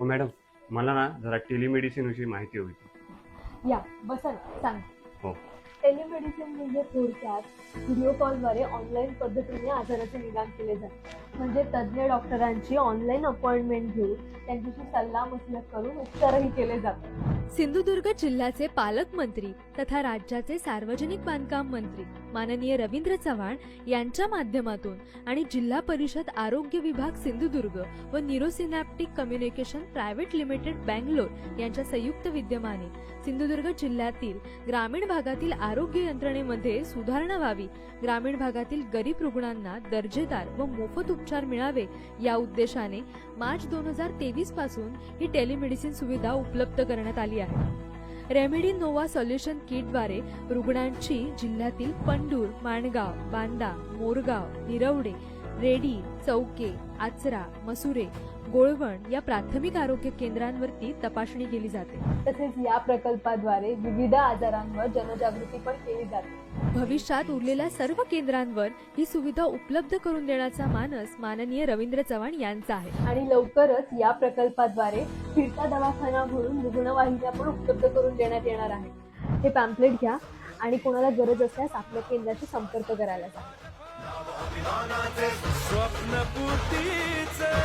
हो मॅडम. मला ना जरा टेलिमेडिसिन विषयी माहिती हवी होती. या बसा ना सांग. हो. टेलिमेडिसिन म्हणजे थोडक्यात व्हिडिओ कॉलद्वारे ऑनलाईन पद्धतीने आजाराचे निदान केले जाते. म्हणजे तज्ज्ञ डॉक्टरांची ऑनलाईन अपॉइंटमेंट घेऊन त्यांच्याशी सल्ला मसलत करून उपचारही केले जातात सिंधुदुर्ग जिल्ह्याचे पालकमंत्री तथा राज्याचे सार्वजनिक बांधकाम मंत्री माननीय रवींद्र चव्हाण यांच्या माध्यमातून आणि जिल्हा परिषद आरोग्य विभाग सिंधुदुर्ग व neurosynaptic communication private limited Bangalore यांच्या संयुक्त विद्यमाने सिंधुदुर्ग जिल्ह्यातील ग्रामीण भागातील आरोग्य यंत्रणेमध्ये सुधारणा व्हावी. ग्रामीण भागातील गरीब रुग्णांना दर्जेदार व मोफत उपचार मिळावे या उद्देशाने मार्च दोन हजार तेवीस पासून ही टेलिमेडिसिन सुविधा उपलब्ध करण्यात आली आहे. रेमेडी नोवा सोल्युशन किटद्वारे रुग्णांची जिल्ह्यातील पंडूर माणगाव बांदा मोरगाव निरवडे रेडी चौके आचरा मसुरे गोळवण या प्राथमिक आरोग्य केंद्रांवरती तपासणी केली जाते. तसेच या प्रकल्पाद्वारे विविध आजारांवर जनजागृती पण केली जाते. भविष्यात उरलेल्या सर्व केंद्रांवर ही सुविधा उपलब्ध करून देण्याचा मानस माननीय रवींद्र चव्हाण यांचा आहे. आणि लवकरच या प्रकल्पाद्वारे फिरता दवाखाना म्हणून रुग्णवाहिन्या पण उपलब्ध करून देण्यात येणार आहे. हे पॅम्पलेट घ्या आणि कोणाला गरज असल्यास आपल्या केंद्राशी संपर्क करायला जा. स्वप्नपूर्तीच.